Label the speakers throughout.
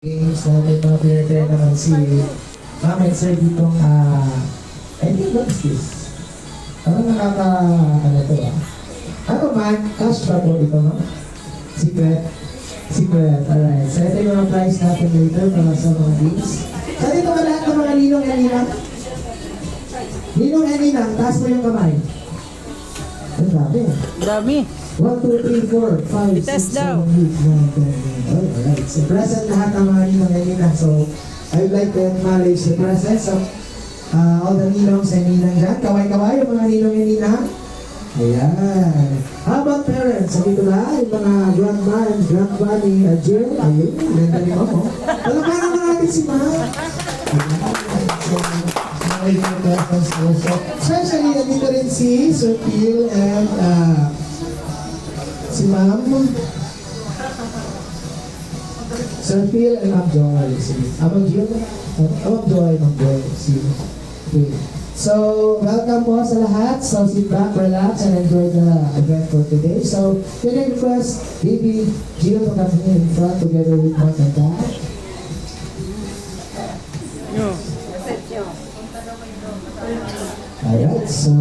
Speaker 1: games na may mga pinatay naman si Ma'am and Sir ditong ah I think what is this? Ano nakaka ano to ah? Ano man? Cash to ito no? Secret? Secret, alright. So ito yung mga prize natin later para sa mga games. So dito ka lahat ng mga ninong and ninang. Ninong and ninang, taas mo yung kamay. Ang grabe.
Speaker 2: Dami.
Speaker 1: 1, 2, 3, 4, 5,
Speaker 2: Itas
Speaker 1: 6,
Speaker 2: daw.
Speaker 1: 7, 8, 9, 10, 11. Alright. So, present lahat ng mga ninong and ninang. So, I would like to acknowledge the presence of uh, all the ninongs and ninang dyan. Kaway-kaway yung mga ninong and ninang. Ayan. How about parents? Sabi ko na, yung mga grandma and grandpa ni uh, Jill. Ayun, ganda ni Mamo. Alam ka naman natin si Ma. Especially, nandito rin si Sir Phil and uh, si Ma'am. Sir Phil and Ma'am Joy. Si Ma'am Jill. Uh, Ma'am Joy, Ma'am Joy. Si Phil. So, welcome po sa lahat. So, sit back, relax, and enjoy the event for today. So, can I request Baby Jill to come here in front together with Mom and Dad?
Speaker 2: Yo.
Speaker 1: Alright, so...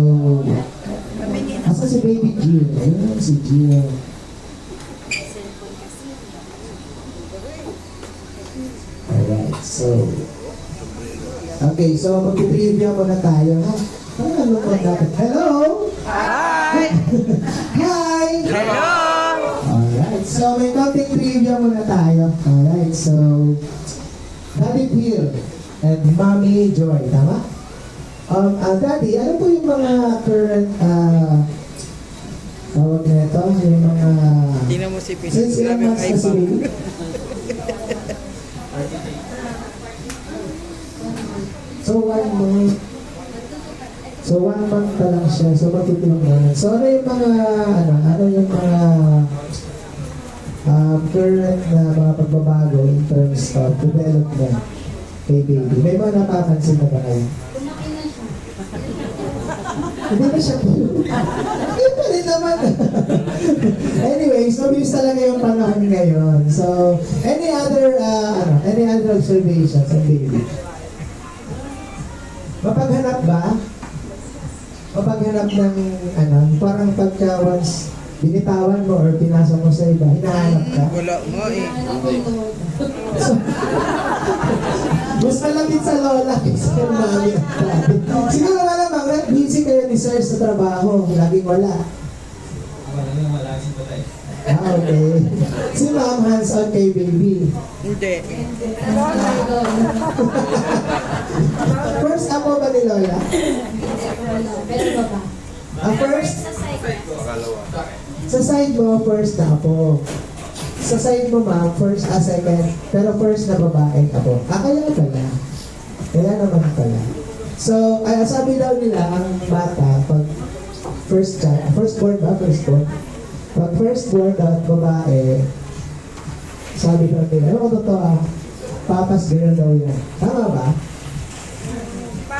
Speaker 1: Asa si Baby Jill? Ayun, si Jill. Alright, so... Okay, so mag-preview muna tayo, ha? Parang ano po natin? Hello!
Speaker 2: Hi!
Speaker 1: Hi!
Speaker 2: Hello!
Speaker 1: Alright, so may konting trivia muna tayo. Alright, so... Daddy Phil and Mommy Joy, tama? Um, ah, Daddy, ano po yung mga current, ah... tawag na ito, yung mga...
Speaker 2: Tingnan mo si Pin.
Speaker 1: Since ilang months na si
Speaker 2: iPhone.
Speaker 1: baby? So, one month. So, one month pa lang siya. So, matutulong na. So, ano yung mga, ano, ano yung mga um, current na mga pagbabago in terms of development kay baby? May mga napapansin na ba kayo? Hindi ba siya cute? Cute pa rin naman. Anyways, mabilis talaga yung panahon ngayon. So, any other, uh, ano, any other observations on baby? Mapaghanap ba? Mapaghanap ng, ano, parang pagka once binitawan mo or pinasa mo sa iba, hinahanap ka?
Speaker 2: Wala nga eh.
Speaker 1: So, mas malapit sa lola kaysa kay mami at daddy. Siguro malamang, right? busy kayo ni sir sa trabaho. Laging wala. Ah, okay. Si ma'am hands-on kay baby.
Speaker 2: Hindi.
Speaker 1: First apo ba ni lola? Ah, first? Sa side mo, first na apo. Sa side mo, ma'am, first, ah, second. Pero first na babae apo. Ah, kaya pala. Kaya naman pala. So, ay, sabi daw nila, ang bata, pag first child, first born ba? First born? Pag first born daw at babae, sabi daw nila, ano ko totoo ah, papas girl daw yan. Tama ba?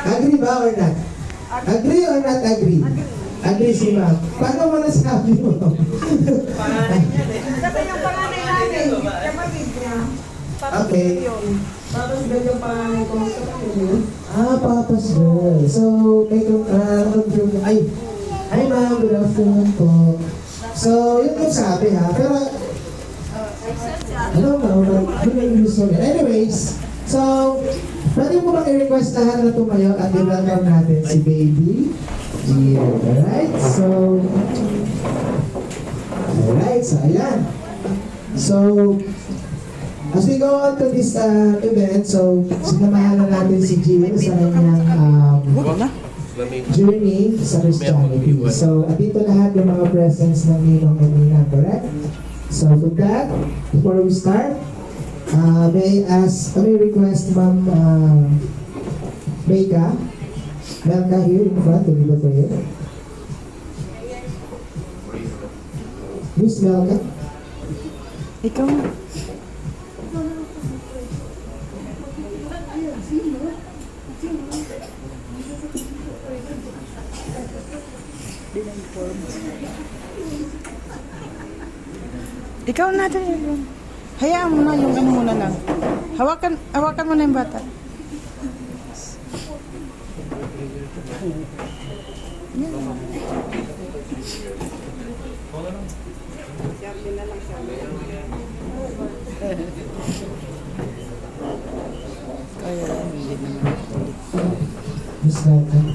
Speaker 1: Agree ba or not? Agree or not agree? Agree si ma'am. Paano mo nasabi mo?
Speaker 3: Kasi yung panganay namin, kapatid niya.
Speaker 1: Okay.
Speaker 3: Tapos ganyan panganay ko sa kanya.
Speaker 1: ah, papas girl. So, may ah, confirm na, ay, ay ma'am, good afternoon po. So, yun yung sabi ha. Pero, ano ma'am, ano yung gusto niya? Anyways, so, pwede mo bang i-request lahat na tumayo at i-welcome natin si baby? Yeah, alright? So, alright, so ayan. So, as we go on to this uh, event, so, sinamahan na natin si Jill sa kanyang um, journey sa Christianity. So, at dito lahat yung mga presence ng Ninong and Nina, correct? So, with that, before we start, uh, may ask, may request Ma'am uh, Mega, Melka here in front to lead the prayer. Miss Melka,
Speaker 2: Ikaw. Ikaw na din. Hayaan mo na yung ano muna lang. Hawakan, hawakan mo na yung bata. Kaya hindi naman.
Speaker 1: Welcome.